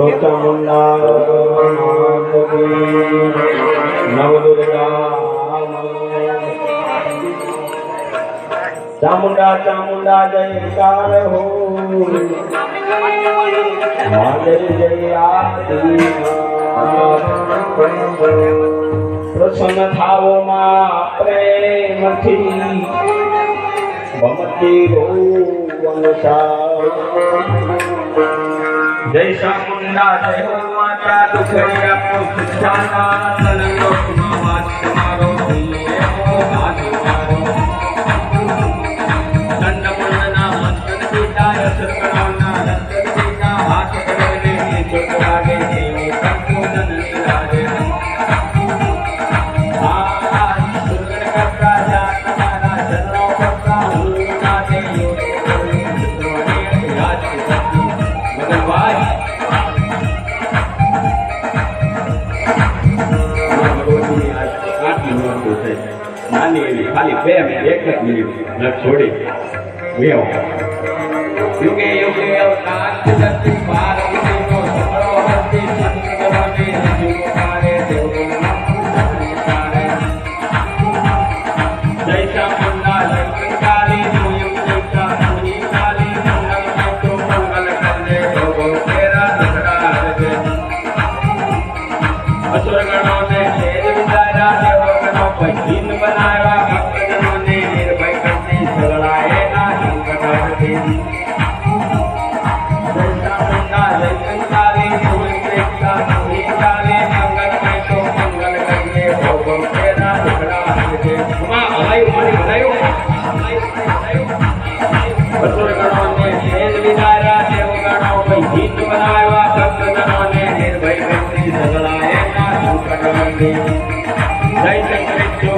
પુરુષોત્તમ મુંડા નવદુર્ગા ચામુંડા ચામુંડા જયકાર હો માધરી જય પ્રસન્ન થાવો માં પ્રેમથી ભમતી રો વંશા જય શામુંડા જય માતા વસ્તુ છે. નાની એવી ખાલી બે એક જ મિનિટ છોડી. મેં કે कठिन बनावा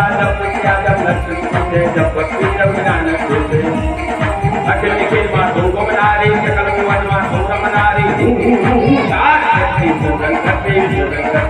पादम प्रियादम लक्ष्मी पूजे जब भक्ति जब ज्ञान पूजे अखिल निखिल मां धूप मना रही सकल को अजमा धूप मना रही सार शक्ति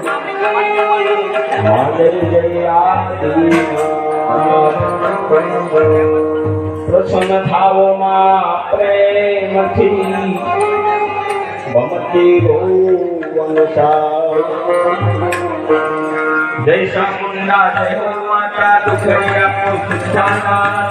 પ્રસન્ન થાવમાં પ્રેમથી ભમતી જય ચામુંડા જય માતા દુખડિયા પુષ્પાના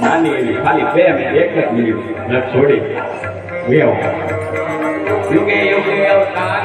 નાની એવી ખાલી બે મિનિટ એક જ મિનિટ. છોડી. મેં યોગે યોગે અવતાર